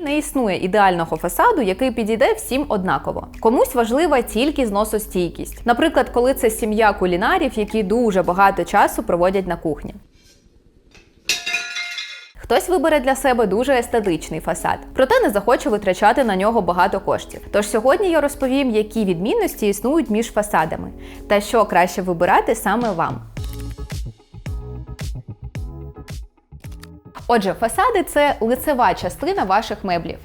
Не існує ідеального фасаду, який підійде всім однаково. Комусь важлива тільки зносостійкість. Наприклад, коли це сім'я кулінарів, які дуже багато часу проводять на кухні. Хтось вибере для себе дуже естетичний фасад, проте не захоче витрачати на нього багато коштів. Тож сьогодні я розповім, які відмінності існують між фасадами та що краще вибирати саме вам. Отже, фасади це лицева частина ваших меблів.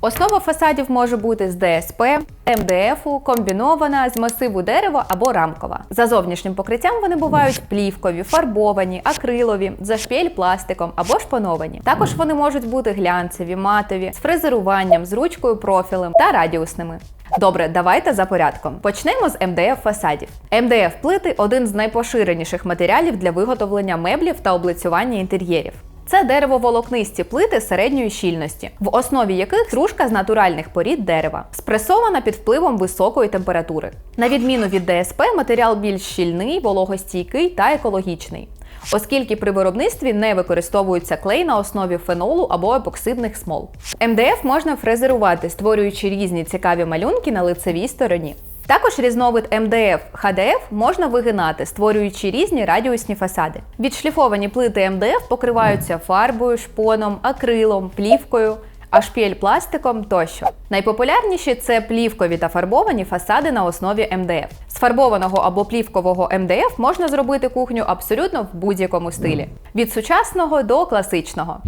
Основа фасадів може бути з ДСП, МДФ, комбінована з масиву дерева або рамкова. За зовнішнім покриттям вони бувають плівкові, фарбовані, акрилові, зашпіль пластиком або шпановані. Також вони можуть бути глянцеві, матові, з фрезеруванням, з ручкою профілем та радіусними. Добре, давайте за порядком. Почнемо з МДФ фасадів. МДФ плити один з найпоширеніших матеріалів для виготовлення меблів та облицювання інтер'єрів. Це деревоволокнисті плити середньої щільності, в основі яких стружка з натуральних порід дерева, спресована під впливом високої температури. На відміну від ДСП, матеріал більш щільний, вологостійкий та екологічний. Оскільки при виробництві не використовується клей на основі фенолу або епоксидних смол. МДФ можна фрезерувати, створюючи різні цікаві малюнки на лицевій стороні. Також різновид МДФ ХДФ можна вигинати, створюючи різні радіусні фасади. Відшліфовані плити МДФ покриваються фарбою, шпоном, акрилом, плівкою, ашпіль пластиком тощо. Найпопулярніші це плівкові та фарбовані фасади на основі МДФ. З фарбованого або плівкового МДФ можна зробити кухню абсолютно в будь-якому стилі: від сучасного до класичного.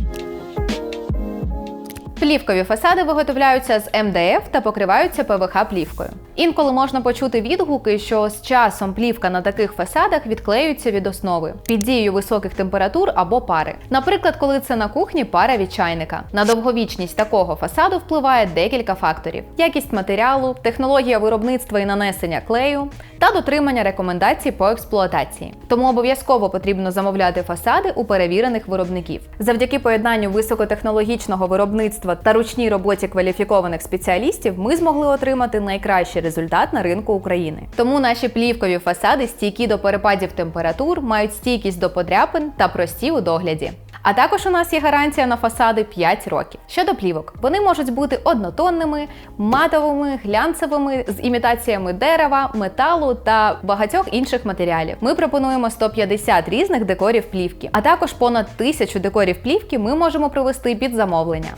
Плівкові фасади виготовляються з МДФ та покриваються ПВХ плівкою. Інколи можна почути відгуки, що з часом плівка на таких фасадах відклеюється від основи під дією високих температур або пари. Наприклад, коли це на кухні пара від чайника. На довговічність такого фасаду впливає декілька факторів: якість матеріалу, технологія виробництва і нанесення клею та дотримання рекомендацій по експлуатації. Тому обов'язково потрібно замовляти фасади у перевірених виробників. Завдяки поєднанню високотехнологічного виробництва та ручній роботі кваліфікованих спеціалістів ми змогли отримати найкращий результат на ринку України. Тому наші плівкові фасади стійкі до перепадів температур, мають стійкість до подряпин та прості у догляді. А також у нас є гарантія на фасади 5 років. Щодо плівок, вони можуть бути однотонними, матовими, глянцевими з імітаціями дерева, металу та багатьох інших матеріалів. Ми пропонуємо 150 різних декорів плівки, а також понад тисячу декорів плівки ми можемо провести під замовлення.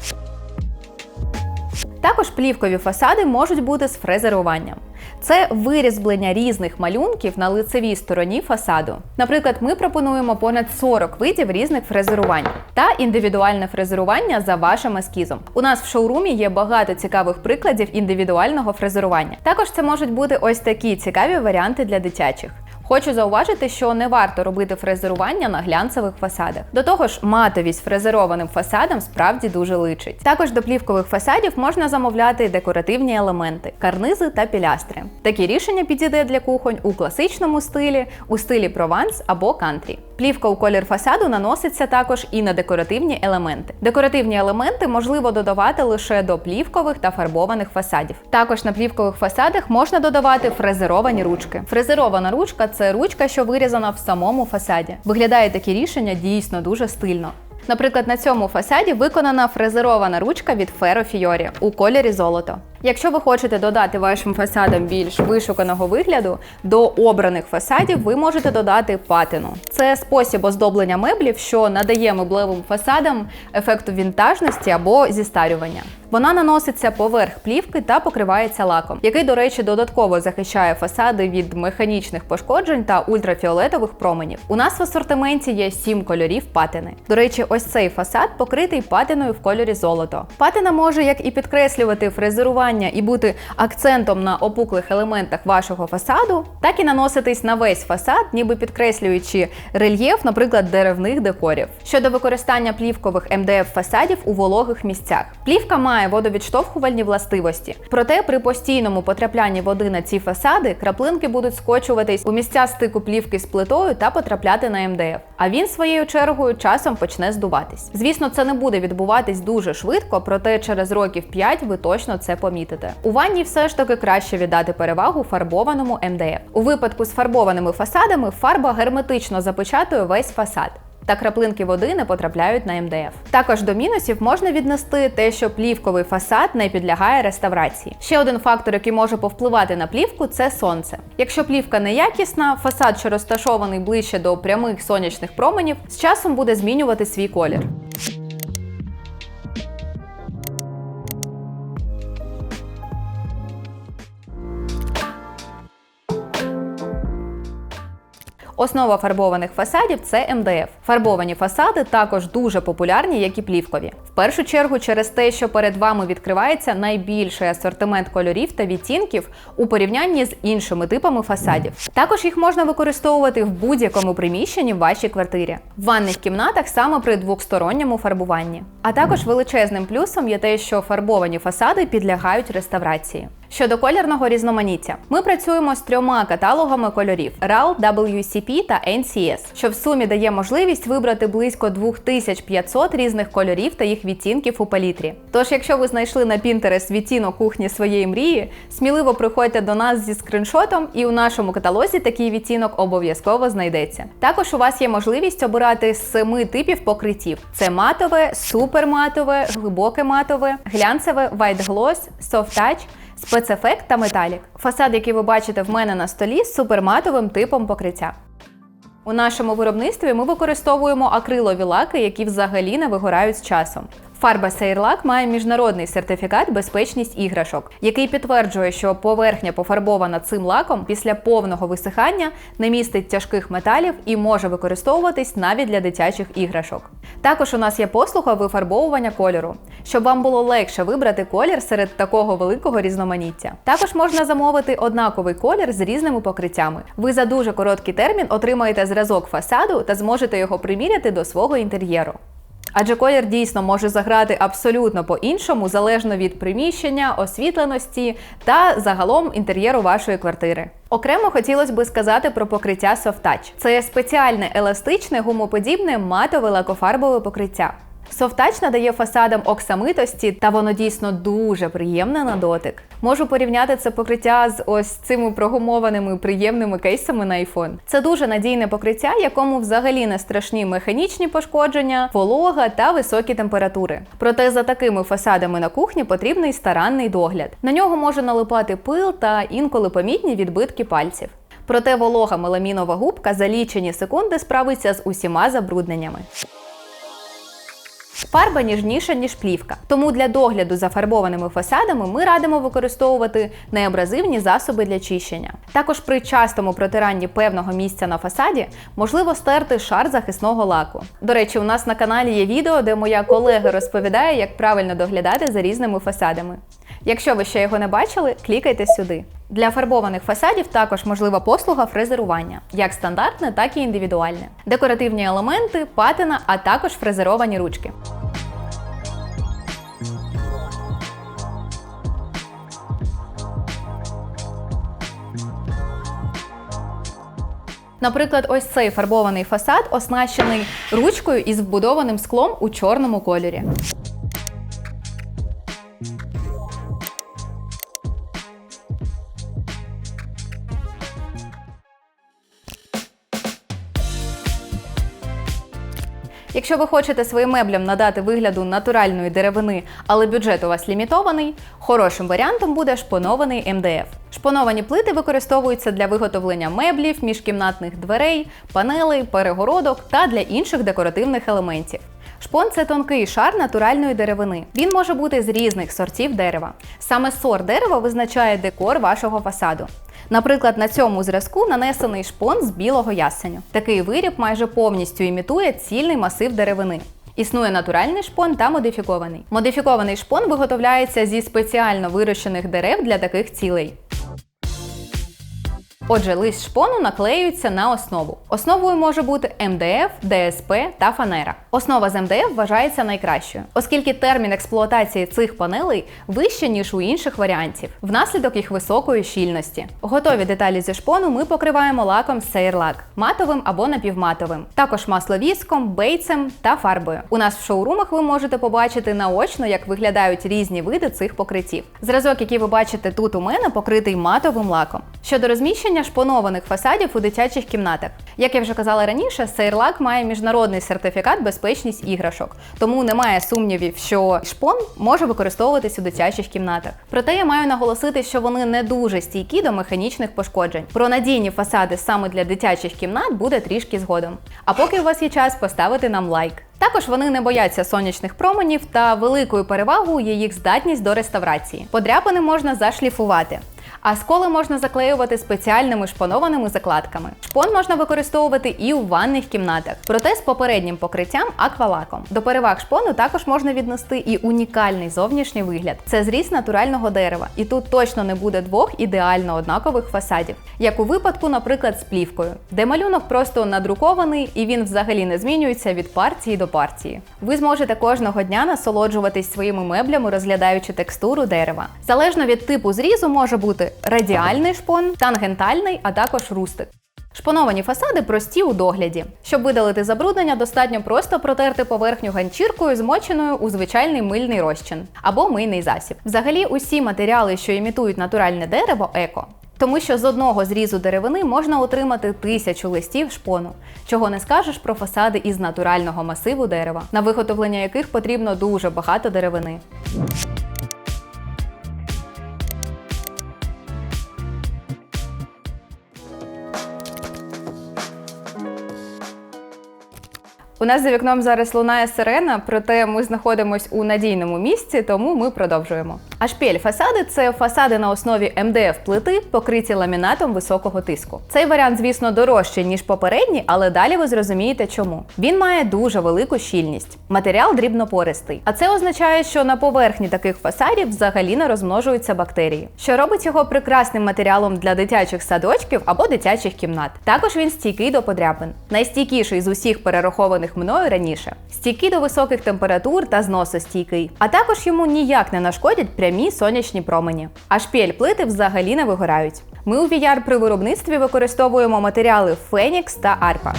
Також плівкові фасади можуть бути з фрезеруванням. Це вирізблення різних малюнків на лицевій стороні фасаду. Наприклад, ми пропонуємо понад 40 видів різних фрезерувань та індивідуальне фрезерування за вашим ескізом. У нас в шоурумі є багато цікавих прикладів індивідуального фрезерування. Також це можуть бути ось такі цікаві варіанти для дитячих. Хочу зауважити, що не варто робити фрезерування на глянцевих фасадах. До того ж, матовість фрезерованим фасадам справді дуже личить. Також до плівкових фасадів можна замовляти декоративні елементи, карнизи та пілястри. Такі рішення підійде для кухонь у класичному стилі, у стилі прованс або кантрі. Плівка у колір фасаду наноситься також і на декоративні елементи. Декоративні елементи можливо додавати лише до плівкових та фарбованих фасадів. Також на плівкових фасадах можна додавати фрезеровані ручки. Фрезерована ручка це ручка, що вирізана в самому фасаді. Виглядає такі рішення дійсно дуже стильно. Наприклад, на цьому фасаді виконана фрезерована ручка від Ferro Fiori у кольорі золото. Якщо ви хочете додати вашим фасадам більш вишуканого вигляду, до обраних фасадів ви можете додати патину. Це спосіб оздоблення меблів, що надає меблевим фасадам ефекту вінтажності або зістарювання. Вона наноситься поверх плівки та покривається лаком, який, до речі, додатково захищає фасади від механічних пошкоджень та ультрафіолетових променів. У нас в асортименті є 7 кольорів патини. До речі, ось цей фасад покритий патиною в кольорі золото. Патина може як і підкреслювати фрезерування і бути акцентом на опуклих елементах вашого фасаду, так і наноситись на весь фасад, ніби підкреслюючи рельєф, наприклад, деревних декорів. Щодо використання плівкових МДФ фасадів у вологих місцях. Плівка має водовідштовхувальні властивості. Проте при постійному потраплянні води на ці фасади краплинки будуть скочуватись у місця стику плівки з плитою та потрапляти на МДФ. А він своєю чергою часом почне здуватись. Звісно, це не буде відбуватись дуже швидко, проте через років 5 ви точно це помітите. У ванні все ж таки краще віддати перевагу фарбованому МДФ. У випадку з фарбованими фасадами фарба герметично запечатує весь фасад. та краплинки води не потрапляють на МДФ. Також до мінусів можна віднести те, що плівковий фасад не підлягає реставрації. Ще один фактор, який може повпливати на плівку, це сонце. Якщо плівка неякісна, фасад, що розташований ближче до прямих сонячних променів, з часом буде змінювати свій колір. Основа фарбованих фасадів це МДФ. Фарбовані фасади також дуже популярні, як і плівкові. В першу чергу через те, що перед вами відкривається найбільший асортимент кольорів та відтінків у порівнянні з іншими типами фасадів. Також їх можна використовувати в будь-якому приміщенні в вашій квартирі, в ванних кімнатах саме при двохсторонньому фарбуванні. А також величезним плюсом є те, що фарбовані фасади підлягають реставрації. Щодо колірного різноманіття, ми працюємо з трьома каталогами кольорів RAL, WCP та NCS, що в сумі дає можливість вибрати близько 2500 різних кольорів та їх відтінків у палітрі. Тож, якщо ви знайшли на Pinterest відтінок кухні своєї мрії, сміливо приходьте до нас зі скриншотом, і у нашому каталозі такий відтінок обов'язково знайдеться. Також у вас є можливість обирати семи типів покриттів: це матове, суперматове, глибоке матове, глянцеве, white gloss, soft touch, спецефект та металік. Фасад, який ви бачите в мене на столі, з суперматовим типом покриття. У нашому виробництві ми використовуємо акрилові лаки, які взагалі не вигорають з часом. Фарба Сейрлак має міжнародний сертифікат безпечність іграшок, який підтверджує, що поверхня пофарбована цим лаком після повного висихання не містить тяжких металів і може використовуватись навіть для дитячих іграшок. Також у нас є послуга вифарбовування кольору, щоб вам було легше вибрати колір серед такого великого різноманіття. Також можна замовити однаковий колір з різними покриттями. Ви за дуже короткий термін отримаєте зразок фасаду та зможете його приміряти до свого інтер'єру. Адже колір дійсно може заграти абсолютно по-іншому, залежно від приміщення, освітленості та загалом інтер'єру вашої квартири. Окремо хотілося би сказати про покриття Soft Touch. Це спеціальне еластичне гумоподібне матове лакофарбове покриття. Софтач надає фасадам оксамитості, та воно дійсно дуже приємне на дотик. Можу порівняти це покриття з ось цими прогумованими приємними кейсами на iPhone. Це дуже надійне покриття, якому взагалі не страшні механічні пошкодження, волога та високі температури. Проте за такими фасадами на кухні потрібний старанний догляд. На нього може налипати пил та інколи помітні відбитки пальців. Проте волога меламінова губка за лічені секунди справиться з усіма забрудненнями. Фарба ніжніша, ніж плівка. Тому для догляду за фарбованими фасадами ми радимо використовувати неабразивні засоби для чищення. Також при частому протиранні певного місця на фасаді можливо стерти шар захисного лаку. До речі, у нас на каналі є відео, де моя колега розповідає, як правильно доглядати за різними фасадами. Якщо ви ще його не бачили, клікайте сюди. Для фарбованих фасадів також можлива послуга фрезерування, як стандартне, так і індивідуальне, декоративні елементи, патина, а також фрезеровані ручки. Наприклад, ось цей фарбований фасад оснащений ручкою із вбудованим склом у чорному кольорі. Якщо ви хочете своїм меблям надати вигляду натуральної деревини, але бюджет у вас лімітований, хорошим варіантом буде шпонований МДФ. Шпоновані плити використовуються для виготовлення меблів, міжкімнатних дверей, панелей, перегородок та для інших декоративних елементів. Шпон це тонкий шар натуральної деревини. Він може бути з різних сортів дерева. Саме сорт дерева визначає декор вашого фасаду. Наприклад, на цьому зразку нанесений шпон з білого ясеню. Такий виріб майже повністю імітує цільний масив деревини. Існує натуральний шпон та модифікований. Модифікований шпон виготовляється зі спеціально вирощених дерев для таких цілей. Отже, лист шпону наклеюється на основу. Основою може бути МДФ, ДСП та фанера. Основа з МДФ вважається найкращою, оскільки термін експлуатації цих панелей вище, ніж у інших варіантів, внаслідок їх високої щільності. Готові деталі зі шпону ми покриваємо лаком Сейрлак, матовим або напівматовим, також масловіском, бейцем та фарбою. У нас в шоурумах ви можете побачити наочно, як виглядають різні види цих покриттів. Зразок, який ви бачите тут у мене, покритий матовим лаком. Щодо розміщення розміщення шпонованих фасадів у дитячих кімнатах. Як я вже казала раніше, Сейрлак має міжнародний сертифікат безпечність іграшок, тому немає сумнівів, що шпон може використовуватись у дитячих кімнатах. Проте я маю наголосити, що вони не дуже стійкі до механічних пошкоджень. Про надійні фасади саме для дитячих кімнат буде трішки згодом. А поки у вас є час поставити нам лайк. Також вони не бояться сонячних променів та великою перевагою є їх здатність до реставрації. Подряпини можна зашліфувати. А сколи можна заклеювати спеціальними шпонованими закладками. Шпон можна використовувати і у ванних кімнатах, проте з попереднім покриттям аквалаком. До переваг шпону також можна віднести і унікальний зовнішній вигляд. Це зріз натурального дерева, і тут точно не буде двох ідеально однакових фасадів, як у випадку, наприклад, з плівкою, де малюнок просто надрукований і він взагалі не змінюється від партії до партії. Ви зможете кожного дня насолоджуватись своїми меблями, розглядаючи текстуру дерева. Залежно від типу зрізу може бути радіальний шпон, тангентальний, а також рустик. Шпоновані фасади прості у догляді. Щоб видалити забруднення, достатньо просто протерти поверхню ганчіркою, змоченою у звичайний мильний розчин або мийний засіб. Взагалі, усі матеріали, що імітують натуральне дерево, еко. Тому що з одного зрізу деревини можна отримати тисячу листів шпону, чого не скажеш про фасади із натурального масиву дерева, на виготовлення яких потрібно дуже багато деревини. У нас за вікном зараз лунає сирена, проте ми знаходимося у надійному місці, тому ми продовжуємо. А шпіль фасади це фасади на основі МДФ плити, покриті ламінатом високого тиску. Цей варіант, звісно, дорожчий ніж попередній, але далі ви зрозумієте, чому. Він має дуже велику щільність. Матеріал дрібнопористий. А це означає, що на поверхні таких фасадів взагалі не розмножуються бактерії, що робить його прекрасним матеріалом для дитячих садочків або дитячих кімнат. Також він стійкий до подряпин. Найстійкіший з усіх перерахованих мною раніше. Стійкий до високих температур та зносостійкий. А також йому ніяк не нашкодять прямі сонячні промені. А шпіль плити взагалі не вигорають. Ми у VR при виробництві використовуємо матеріали Фенікс та Арпа.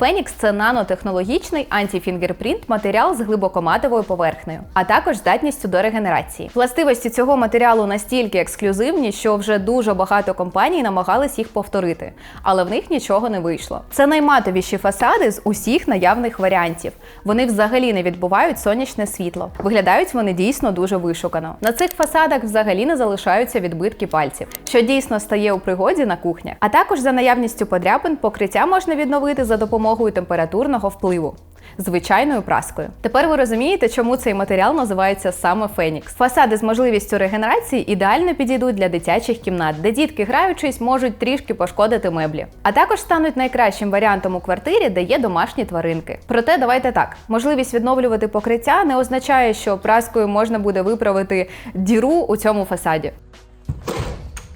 Фенікс це нанотехнологічний антифінгерпринт матеріал з глибокоматовою поверхнею, а також здатністю до регенерації. Властивості цього матеріалу настільки ексклюзивні, що вже дуже багато компаній намагались їх повторити, але в них нічого не вийшло. Це найматовіші фасади з усіх наявних варіантів. Вони взагалі не відбувають сонячне світло. Виглядають вони дійсно дуже вишукано. На цих фасадах взагалі не залишаються відбитки пальців, що дійсно стає у пригоді на кухнях. А також за наявністю подряпин покриття можна відновити за допомогою температурного впливу. Звичайною праскою. Тепер ви розумієте, чому цей матеріал називається саме Фенікс. Фасади з можливістю регенерації ідеально підійдуть для дитячих кімнат, де дітки, граючись, можуть трішки пошкодити меблі. А також стануть найкращим варіантом у квартирі, де є домашні тваринки. Проте давайте так: можливість відновлювати покриття не означає, що праскою можна буде виправити діру у цьому фасаді.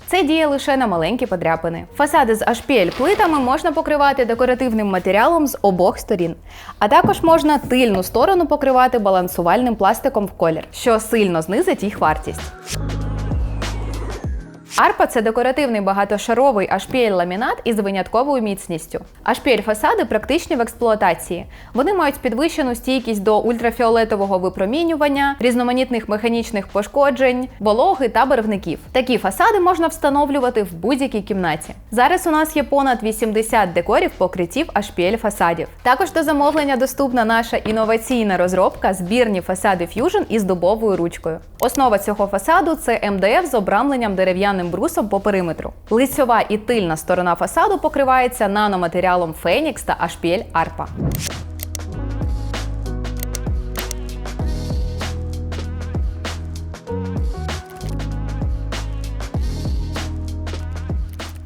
Це діє лише на маленькі подряпини. Фасади з HPL плитами можна покривати декоративним матеріалом з обох сторін, а також можна тильну сторону покривати балансувальним пластиком в колір, що сильно знизить їх вартість. Арпа це декоративний багатошаровий HPL ламінат із винятковою міцністю. HPL фасади практичні в експлуатації. Вони мають підвищену стійкість до ультрафіолетового випромінювання, різноманітних механічних пошкоджень, вологи та барвників. Такі фасади можна встановлювати в будь-якій кімнаті. Зараз у нас є понад 80 декорів покриттів HPL фасадів. Також до замовлення доступна наша інноваційна розробка збірні фасади Fusion із дубовою ручкою. Основа цього фасаду це МДФ з обрамленням дерев'яним брусом по периметру. Лицьова і тильна сторона фасаду покривається наноматеріалом Фенікс та HPL Arpa.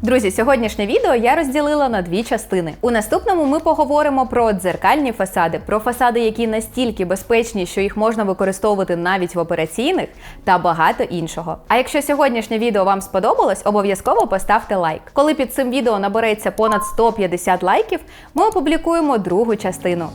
Друзі, сьогоднішнє відео я розділила на дві частини. У наступному ми поговоримо про дзеркальні фасади, про фасади, які настільки безпечні, що їх можна використовувати навіть в операційних, та багато іншого. А якщо сьогоднішнє відео вам сподобалось, обов'язково поставте лайк. Коли під цим відео набереться понад 150 лайків, ми опублікуємо другу частину.